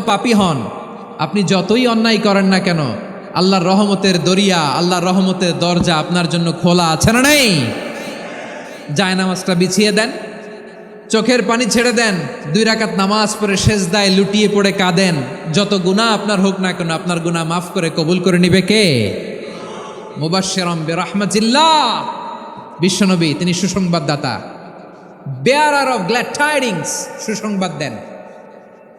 পাপী হন। আপনি যতই অন্যায় করেন না কেন, আল্লাহর রহমতের দরিয়া, আল্লাহর রহমতের দরজা আপনার জন্য খোলা আছে না নেই? জায়নামাজটা বিছিয়ে দেন, চোখের পানি ছেড়ে দেন, দুই রাকাত নামাজ পড়ে শেষ দায় লুটিয়ে পড়ে কাঁদেন। যত গুনাহ আপনার হোক না কেন, আপনার গুনাহ মাফ করে কবুল করে নিবে কে? মুবাশশিরাম বিরহমাতিল্লাহ। বিশ্বনবী, তিনি সুসংবাদদাতা। বেয়ারার অফ গ্ল্যাড টাইডিংস সুসংবাদ দেন।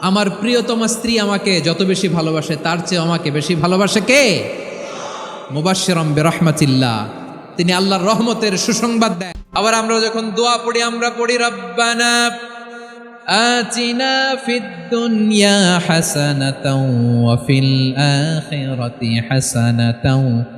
আমার প্রিয়তমা স্ত্রী আমাকে যত বেশি ভালোবাসে তার চেয়েও আমাকে বেশি ভালোবাসে কে মুবাশিরম বেরহমাতিল্লাহ তিনি আল্লাহর রহমতের সুসংবাদ দেন আবার আমরা যখন দোয়া পড়ি আমরা পড়ি রব্বানা آتنا في الدنيا حسنة وفي الآخرة حسنة وقنا عذاب النار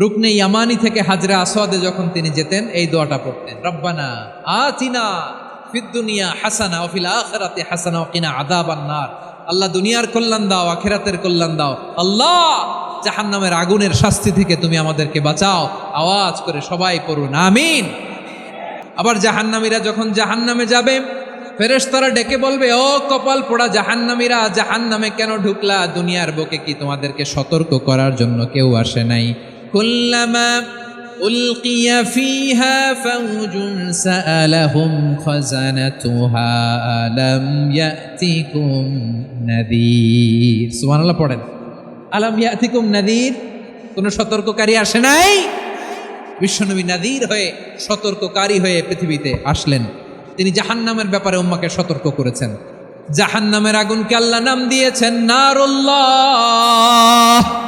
রুকনে ইয়ামানি থেকে হাজরা আসওয়াদে যখন তিনি যেতেন, এই দোয়াটা পড়তেন, রব্বানা আতিনা ফিদ দুনিয়া হাসানা ওফিল আখিরাতে হাসানা ওকিনা আযাবান নার। আল্লাহ দুনিয়ার কল্যাণ দাও, আখেরাতের কল্যাণ দাও। আল্লাহ, জাহান্নামের আগুনের শাস্তি থেকে তুমি আমাদেরকে বাঁচাও। আওয়াজ করে সবাই পড়ুন, আমিন। আবার জাহান্নামীরা যখন জাহান্নামে যাবে, ফেরেশতারা ডেকে বলবে, ও কপাল পোড়া জাহান্নামীরা, জাহান্নামে কেন ঢুকলা? দুনিয়ার বুকে কি তোমাদেরকে সতর্ক করার জন্য কেউ আসে নাই? কুল্লামা উলকিয়া ফিহা ফাউজুন সাআলাহুম খাজানাতুহা আলাম ইয়াতিকুম নাযীর সুবহানাল্লাহ পড়েন। আলাম ইয়াতিকুম নাযীর কোনো সতর্ককারী আসে নাই? বিশ্বনবী নাদির হয়ে, সতর্ককারী হয়ে পৃথিবীতে আসলেন। তিনি জাহান্নামের ব্যাপারে উম্মাকে সতর্ক করেছেন। জাহান্নামের আগুনকে আল্লাহ নাম দিয়েছেন, নারুল্লাহ।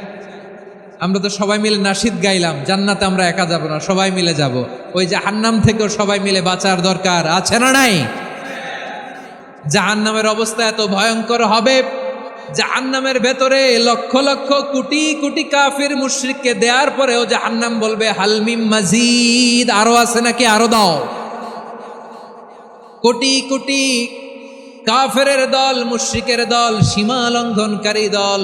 আমরা তো সবাই মিলে নাসিদ গাইলাম, জান্নাতে আমরা একা যাব না, সবাই মিলে যাব। ওই জাহান্নাম থেকেও সবাই মিলে বাঁচার দরকার, আছে না নাই? জাহান্নামের অবস্থা এত ভয়ঙ্কর হবে, জাহান্নামের ভেতরে লক্ষ লক্ষ কোটি কোটি কাফির মুশরিককে দেওয়ার পরেও জাহান্নাম বলবে হালমিম মাজিদ আরও আছে নাকি? আরও দাও। কোটি কোটি কাফেরের দল, মুশরিকের দল, সীমা লঙ্ঘনকারী দল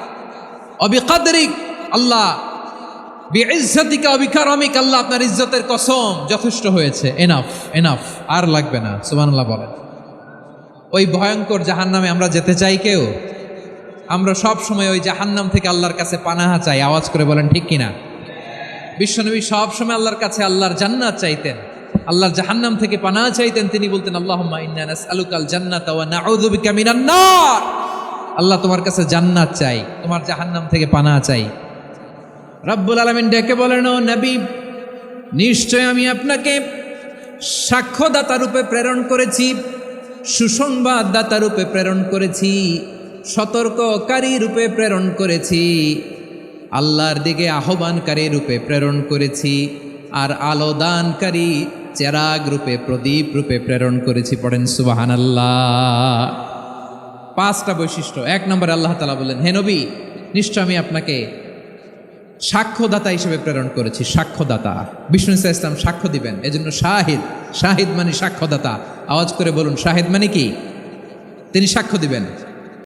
অবিকাদরিক আল্লাহ, বিইজ্জাতিকা অবিকারমিক আল্লাহ আপনার ইজ্জতের কসম যথেষ্ট হয়েছে। এনাফ এনাফ আর লাগবে না, সুবহানাল্লাহ বলেন। ওই ভয়ঙ্কর জাহান্নামে আমরা যেতে চাই কেউ? আমরা সব সময় ওই জাহান্নাম থেকে আল্লাহর কাছে পানাহা চাই, আওয়াজ করে বলেন ঠিক কিনা? বিশ্বনবী সবসময় আল্লাহর কাছে আল্লাহর জান্নাত চাইতেন। আল্লাহর জাহান্নাম থেকে পানাহা চাইতেন, তিনি বলতেন, আল্লাহুম্মা ইন্না নাসআলুকাল জান্নাতা আল্লাহ তোমার কাছে জান্নাত চাই, তোমার জাহান্নাম থেকে পানা চাই। রব্বুল আলামিন ডেকে বলেন, ও নবী, নিশ্চয় আমি আপনাকে সাক্ষ্যদাতা রূপে প্রেরণ করেছি, সুসংবাদদাতা রূপে প্রেরণ করেছি, সতর্ককারী রূপে প্রেরণ করেছি, আল্লাহর দিকে আহ্বানকারী রূপে প্রেরণ করেছি, আর আলো দানকারী চেরাগ রূপে, প্রদীপ রূপে প্রেরণ করেছি। পড়েন সুবাহান আল্লাহ পাঁচটা বৈশিষ্ট্য। এক নম্বরে আল্লাহ তালা বললেন, হে নবী, নিশ্চয় আমি আপনাকে সাক্ষ্যদাতা হিসেবে প্রেরণ করেছি, সাক্ষ্যদাতা। বিষ্ণু ইসা ইসলাম সাক্ষ্য দিবেন, এজন্য শাহিদ শাহিদ মানে সাক্ষ্যদাতা। আওয়াজ করে বলুন, শাহিদ মানে কি? তিনি সাক্ষ্য দিবেন।